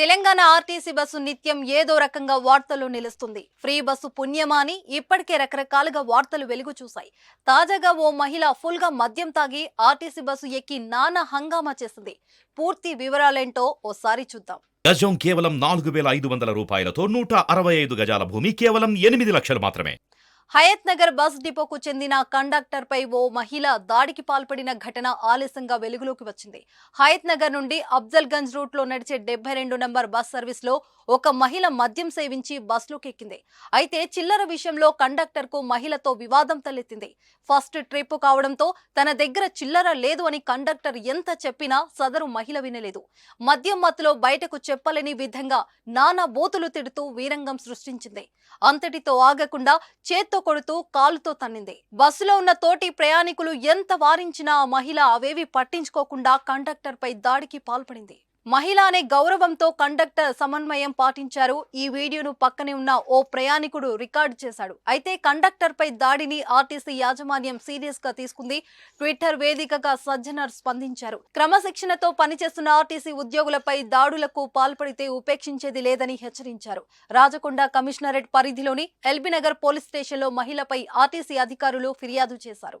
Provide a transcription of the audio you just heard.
Telangana RTC bus నిత్యం ఏదో రకంగా వార్తలు నిలుస్తుంది. ఫ్రీ బస్సు పుణ్యమా అని ఇప్పటికే రకరకాలుగా వార్తలు వెలుగు చూశాయి. తాజాగా ఓ మహిళ ఫుల్గా మద్యం తాగి ఆర్టీసీ బస్సు ఎక్కి నానా హంగామా చేసింది. పూర్తి వివరాలేంటో ఓసారి చూద్దాం. గజం కేవలం నాలుగు వేల ఐదు వందల రూపాయలతో నూట అరవై ఐదు గజాల భూమి కేవలం ఎనిమిది లక్షలు మాత్రమే. హయత్ నగర్ బస్ డిపోకు చెందిన కండక్టర్ పై ఓ మహిళ దాడికి పాల్పడిన ఘటన ఆలస్యంగా వెలుగులోకి వచ్చింది. హయత్ నగర్ నుండి అబ్జల్ గంజ్ రూట్లో నడిచే డెబ్బై రెండు నంబర్ బస్ సర్వీస్లో ఒక మహిళ మద్యం సేవించి బస్సులోకి ఎక్కింది. అయితే చిల్లర విషయంలో కండక్టర్కు మహిళతో వివాదం తలెత్తింది. ఫస్ట్ ట్రిప్ కావడంతో తన దగ్గర చిల్లర లేదు అని కండక్టర్ ఎంత చెప్పినా సదరు మహిళ వినలేదు. మద్యం మత్తులో బయటకు చెప్పలేని విధంగా నానా బోతులు తిడుతూ వీరంగం సృష్టించింది. అంతటితో ఆగకుండా చేత్తో కొడుతూ కాలుతో తన్నింది. బస్సులో ఉన్న తోటి ప్రయాణికులు ఎంత వారించినా ఆ మహిళ అవేవి పట్టించుకోకుండా కండక్టర్ పై దాడికి పాల్పడింది. మహిళ అనే గౌరవంతో కండక్టర్ సమన్వయం పాటించారు. ఈ వీడియోను పక్కనే ఉన్న ఓ ప్రయాణికుడు రికార్డు చేశాడు. అయితే కండక్టర్ పై దాడిని ఆర్టీసీ యాజమాన్యం సీరియస్గా తీసుకుంది. ట్విట్టర్ వేదికగా సజ్జనర్ స్పందించారు. క్రమశిక్షణతో పనిచేస్తున్న ఆర్టీసీ ఉద్యోగులపై దాడులకు పాల్పడితే ఉపేక్షించేది లేదని హెచ్చరించారు. రాజకొండ కమిషనరేట్ పరిధిలోని ఎల్బీనగర్ పోలీస్ స్టేషన్లో మహిళపై ఆర్టీసీ అధికారులు ఫిర్యాదు చేశారు.